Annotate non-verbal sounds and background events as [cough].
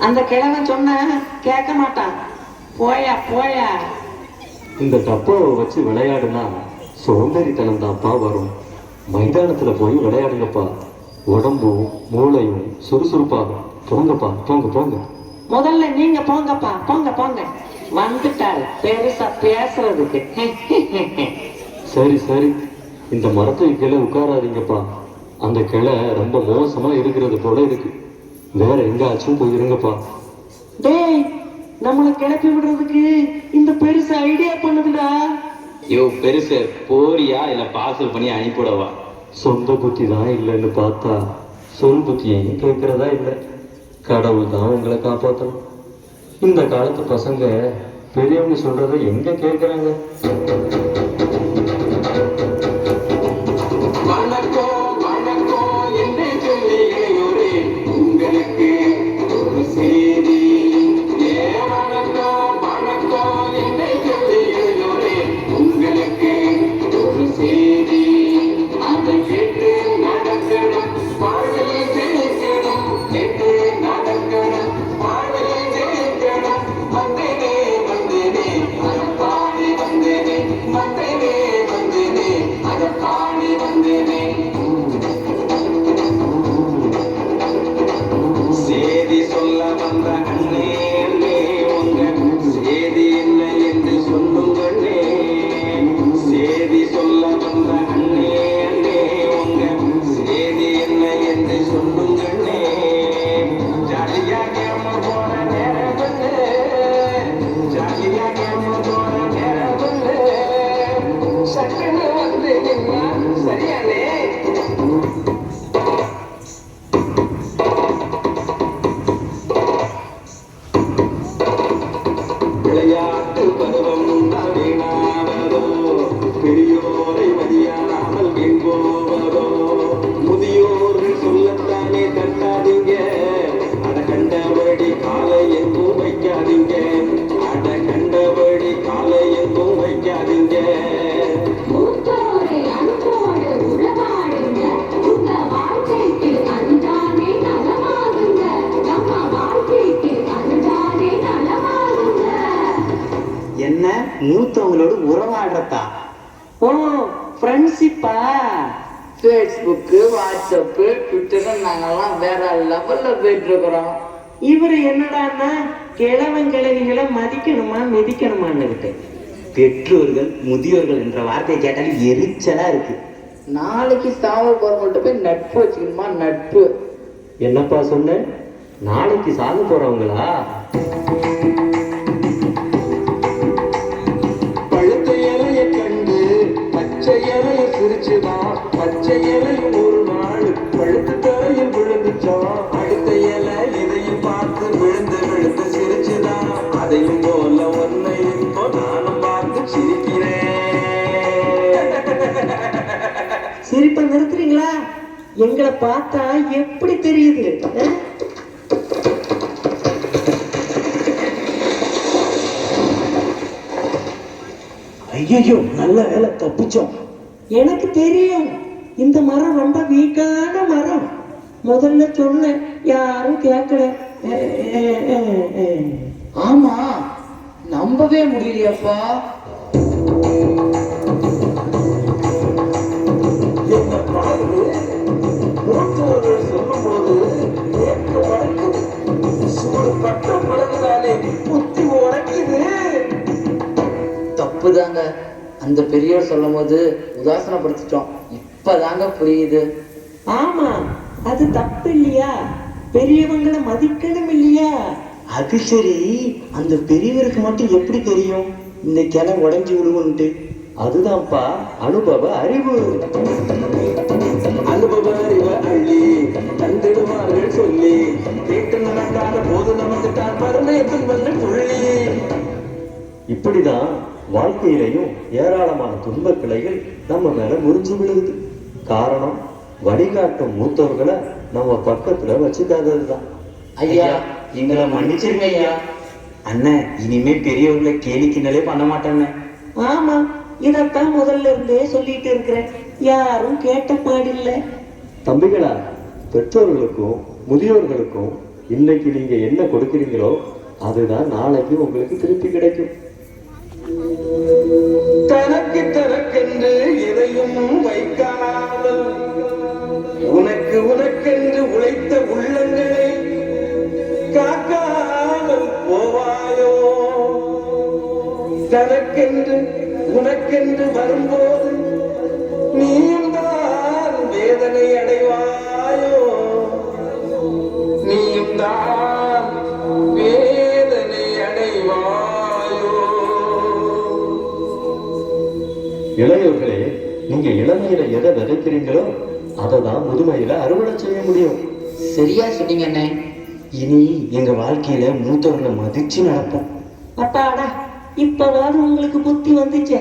அந்த கிழவன் சொன்ன கேட்க மாட்டான். போயா போயா. இந்த டப்பாவை வச்சு விளையாடுனா சோம்பேறித்தனம் தான்ப்பா வரும். மைதானத்துல போய் விளையாடுங்கப்பா. உடம்பும் மூளையும் சுறுசுறுப்பாகும் போங்கப்பா போங்க போங்க. முதல்ல நீங்க போங்கப்பா போங்க போங்க. வந்துட்டாரு பெருசா பேசுறதுக்கு. சரி சரி. இந்த மரத்துக்கு கீழே உட்காராதீங்கப்பா. அந்த கிளை ரொம்ப மோசமா இருக்கிறது போல இருக்கு. வேற எங்காச்சும் போயிருங்கப்பா டேய் நம்மளை கிளப்பி விடுறதுக்கு இந்த பெருசு ஐடியா பண்ணுதுடா. யோ பெருசு போறியா இல்ல பார்சல் பண்ணி அனுப்பிவிடவா? சொந்த புத்தி தான் இல்லைன்னு பார்த்தா சொல் புத்தியையும் கேட்கறதா இல்லை. கடவுள் தான் உங்களை காப்பாற்றணும் இந்த காலத்து பசங்க பெரியவங்க சொல்றதை எங்க கேட்கறாங்க? que [laughs] என்ன? மூத்தவங்களோட உறவாடுறதா? ஓ ஃப்ரெண்ட்ஷிப்பா ஃபேஸ்புக்கு வாட்ஸ்அப்பு ட்விட்டர் நாங்கெல்லாம் வேற லெவல்ல போயிட்டு இருக்கிறோம் இவர் என்னடான்னா கிழவன் கிழவிகளை மதிக்கணுமா மிதிக்கணுமான்னு இருக்கு பெற்றோர்கள் முதியோர்கள் என்ற வார்த்தையை கேட்டாலே எரிச்சலா இருக்கு. நாளைக்கு சாவ போறவங்கள்ட்ட போய் நட்பு வச்சுக்கணுமா நட்பு? என்னப்பா சொன்ன? நாளைக்கு சாக போறவங்களா? சிரிச்சுதான் பச்சை இலையும் ஒரு நாள் பழுத்த தரையில் விழுந்துச்சான் அடுத்த இலை இதையும் பார்த்து விழுந்து விழுந்து சிரிச்சுதான் அதையும் போல ஒன்னை இப்போ நானும் பார்த்து சிரிக்கிறேன். சிரிப்பை நிறுத்துறீங்களா? எங்களை பார்த்தா எப்படி தெரியுது? ஐயோ நல்ல வேலை தப்பிச்சோம். எனக்கு தெரியும். இந்த மரம் ரொம்ப வீக்கான மரம். முதல்ல சொன்னேன் யாரும் கேட்கல. ஆமா நம்பவே முடியலையப்பா. என்ன அந்த பெரியோர் சொல்லும் போது உதாசனப்படுத்திட்டோம். இப்பதாங்க புரியுது. ஆமா அது தப்பு இல்லையா பெரியவங்களை மதிக்கணும் இல்லையா? அது சரி. அந்த பெரியவருக்கு மட்டும் எப்படி தெரியும்? இந்த கிளை உடைஞ்சு விழுவுன்ட்டு. அதுதான்ப்பா அனுபவ அறிவு. அனுபவ அறிவ அள்ளி தந்திடுவார்கள் சொல்லி கேட்டு நடக்காத போது நமக்கு தான் பரமேசன் வந்து புள்ளி. இப்படிதான் வாழ்க்கையிலையும் ஏராளமான துன்பக் கிளைகள் நம்ம மேல முறிஞ்சு விழுகுது. காரணம் வழிகாட்டும் மூத்தவர்களை நம்ம பக்கத்துல வச்சுக்காததுதான். ஐயா எங்களை மன்னிச்சிருங்க ஐயா. அண்ணன் இனிமே பெரியவர்களை கேலி கிண்டலே பண்ண மாட்டேன்னு. ஆமா இதத்தான் முதல்ல இருந்தே சொல்லிட்டு இருக்கிறேன். யாரும் கேட்ட பாடில்லை தம்பிகளா பெற்றோர்களுக்கும் முதியோர்களுக்கும் இன்னைக்கு நீங்க என்ன கொடுக்குறீங்களோ அதுதான் நாளைக்கு உங்களுக்கு திருப்பி கிடைக்கும். தனக்கு தனக்கென்று எதையும் வைக்காமல் உனக்கு உனக்கென்று உழைத்த உள்ளங்களை காக்காமல் போவாயோ? தனக்கென்று உனக்கென்று வரும்போது இளையோர்களே நீங்க இளமையில எதை விதைக்கிறீங்களோ அதை தான் முதுமையில அறுவடை செய்ய முடியும். சரியா சொன்னீங்க அண்ணே. இனி எங்க வாழ்க்கையில மூத்தவர்களை மதிச்சு நடப்போம். அப்பாடா இப்பவாது உங்களுக்கு புத்தி வந்துச்சே.